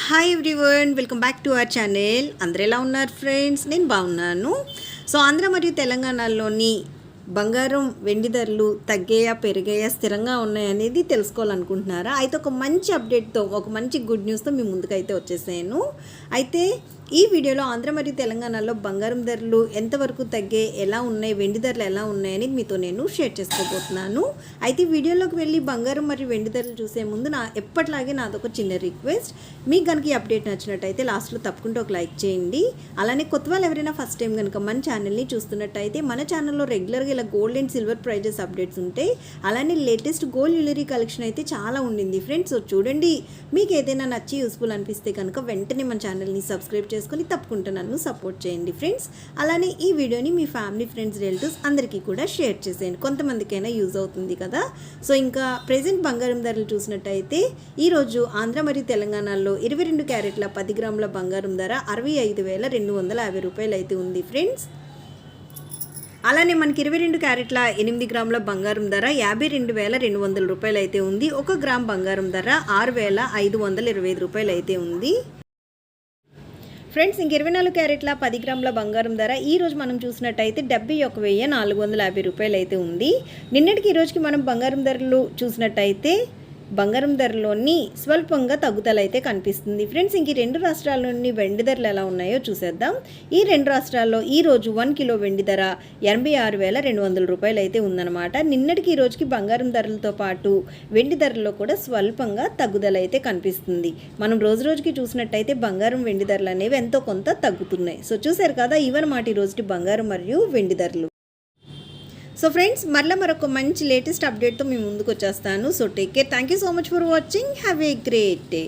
Hi everyone welcome back to our channel అందరు ఎలా ఉన్నారు ఫ్రెండ్స్ నేను బాగున్నాను. సో ఆంధ్ర మరియు తెలంగాణలోని బంగారం వెండి ధరలు తగ్గాయా పెరిగాయా స్థిరంగా ఉన్నాయనేది తెలుసుకోవాలనుకుంటున్నారా? అయితే ఒక మంచి అప్డేట్తో ఒక మంచి గుడ్ న్యూస్తో మీ ముందుకైతే వచ్చేసాను. అయితే ఈ వీడియోలో ఆంధ్ర మరియు తెలంగాణలో బంగారం ధరలు ఎంతవరకు తగ్గే ఎలా ఉన్నాయి వెండి ధరలు ఎలా ఉన్నాయని మీతో నేను షేర్ చేసుకోబోతున్నాను. అయితే వీడియోలోకి వెళ్ళి బంగారం మరియు వెండి ధరలు చూసే ముందు నా ఎప్పటిలాగే నాదొక చిన్న రిక్వెస్ట్. మీకు కనుక ఈ అప్డేట్ నచ్చినట్టయితే లాస్ట్లో తప్పకుండా ఒక లైక్ చేయండి. అలానే కొత్త వాళ్ళు ఎవరైనా ఫస్ట్ టైం కనుక మన ఛానల్ని చూస్తున్నట్టయితే మన ఛానల్లో రెగ్యులర్గా ఇలా gold and silver prizes updates ఉంటాయి. అలానే లేటెస్ట్ గోల్డ్ జ్యువెలరీ కలెక్షన్ అయితే చాలా ఉండింది ఫ్రెండ్స్. చూడండి మీకు ఏదైనా నచ్చి యూస్ఫుల్ అనిపిస్తే కనుక వెంటనే మన ఛానల్ని సబ్స్క్రైబ్ చేసుకొని తప్పకుండా నన్ను సపోర్ట్ చేయండి ఫ్రెండ్స్ అలానే ఈ వీడియోని మీ ఫ్యామిలీ ఫ్రెండ్స్ రిలేటివ్స్ అందరికీ కూడా షేర్ చేసేయండి. కొంతమందికైనా యూజ్ అవుతుంది కదా. సో ఇంకా ప్రజెంట్ బంగారం ధరలు చూసినట్టయితే ఈరోజు ఆంధ్ర మరియు తెలంగాణలో ఇరవై రెండు క్యారెట్ల పది గ్రాముల బంగారం ధర అరవై ఐదు వేల రెండు వందల యాభై రూపాయలు అయితే ఉంది ఫ్రెండ్స్ అలానే మనకి ఇరవై రెండు క్యారెట్ల ఎనిమిది గ్రాముల బంగారం ధర యాభై రెండు వేల రెండు వందల రూపాయలు అయితే ఉంది. ఒక గ్రామ్ బంగారం ధర ఆరు వేల ఐదు వందల ఇరవై ఐదు రూపాయలు అయితే ఉంది. ఫ్రెండ్స్ ఇంక ఇరవై నాలుగు క్యారెట్ల పది గ్రాముల బంగారం ధర ఈ రోజు మనం చూసినట్టయితే డెబ్బై ఒక వెయ్యి నాలుగు వందల యాభై రూపాయలు అయితే ఉంది. నిన్నటికి ఈ రోజుకి మనం బంగారం ధరలు చూసినట్టయితే బంగారం ధరలోని స్వల్పంగా తగ్గుదల అయితే కనిపిస్తుంది. ఫ్రెండ్స్ ఇంక రెండు రాష్ట్రాల్లోని వెండి ధరలు ఎలా ఉన్నాయో చూసేద్దాం. ఈ రెండు రాష్ట్రాల్లో ఈ రోజు వన్ కిలో వెండి ధర ఎనభై ఆరు వేల రెండు వందల రూపాయలు అయితే ఉందన్నమాట. నిన్నటికి ఈ రోజుకి బంగారం ధరలతో పాటు వెండి ధరల్లో కూడా స్వల్పంగా తగ్గుదల అయితే కనిపిస్తుంది. మనం రోజు రోజుకి చూసినట్టయితే బంగారం వెండి ధరలు అనేవి ఎంతో కొంత తగ్గుతున్నాయి. సో చూసారు కదా ఇవన్నమాట ఈ రోజుకి బంగారం మరియు వెండి ధరలు. సో ఫ్రెండ్స్ మరలా మరొక మంచి లేటెస్ట్ అప్డేట్తో మీ ముందుకు వచ్చేస్తాను. So take care thank you so much for watching have a great day